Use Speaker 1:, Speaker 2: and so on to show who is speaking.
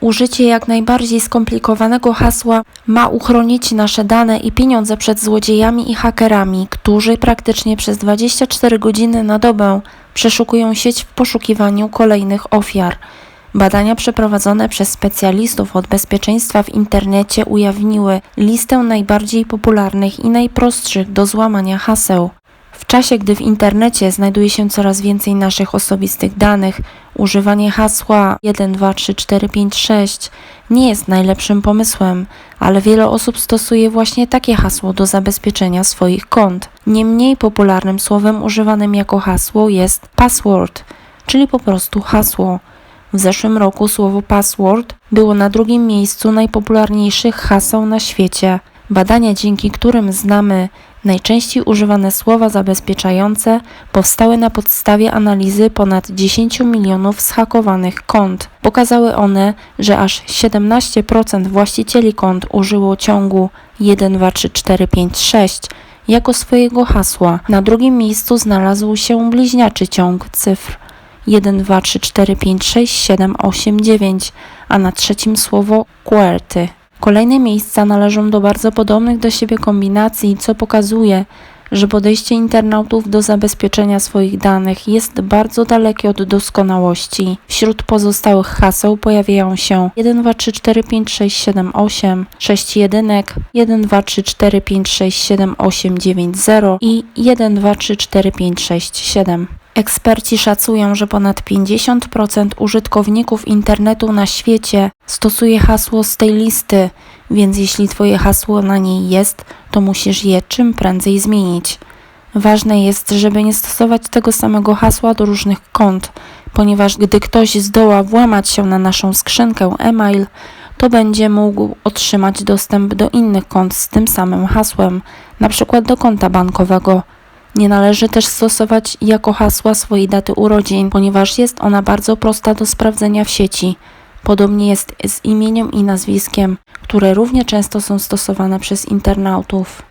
Speaker 1: Użycie jak najbardziej skomplikowanego hasła ma uchronić nasze dane i pieniądze przed złodziejami i hakerami, którzy praktycznie przez 24 godziny na dobę przeszukują sieć w poszukiwaniu kolejnych ofiar. Badania przeprowadzone przez specjalistów od bezpieczeństwa w internecie ujawniły listę najbardziej popularnych i najprostszych do złamania haseł. W czasie, gdy w internecie znajduje się coraz więcej naszych osobistych danych, używanie hasła 1, 2, 3, 4, 5, 6 nie jest najlepszym pomysłem, ale wiele osób stosuje właśnie takie hasło do zabezpieczenia swoich kont. Niemniej popularnym słowem używanym jako hasło jest password, czyli po prostu hasło. W zeszłym roku słowo password było na drugim miejscu najpopularniejszych haseł na świecie. Badania, dzięki którym znamy najczęściej używane słowa zabezpieczające, powstały na podstawie analizy ponad 10 milionów zhakowanych kont. Pokazały one, że aż 17% właścicieli kont użyło ciągu 1, 2, 3, 4, 5, 6 jako swojego hasła. Na drugim miejscu znalazł się bliźniaczy ciąg cyfr 1, 2, 3, 4, 5, 6, 7, 8, 9, a na trzecim słowo QWERTY. Kolejne miejsca należą do bardzo podobnych do siebie kombinacji, co pokazuje, że podejście internautów do zabezpieczenia swoich danych jest bardzo dalekie od doskonałości. Wśród pozostałych haseł pojawiają się 1, 2, 3, 4, 5, 6, 7, 8, 6 jedynek, 1, 2, 3, 4, 5, 6, 7, 8, 9, 0 i 1, 2, 3, 4, 5, 6, 7. Eksperci szacują, że ponad 50% użytkowników internetu na świecie stosuje hasło z tej listy, więc jeśli Twoje hasło na niej jest, to musisz je czym prędzej zmienić. Ważne jest, żeby nie stosować tego samego hasła do różnych kont, ponieważ gdy ktoś zdoła włamać się na naszą skrzynkę e-mail, to będzie mógł otrzymać dostęp do innych kont z tym samym hasłem, przykład do konta bankowego. Nie należy też stosować jako hasła swojej daty urodzin, ponieważ jest ona bardzo prosta do sprawdzenia w sieci. Podobnie jest z imieniem i nazwiskiem, które równie często są stosowane przez internautów.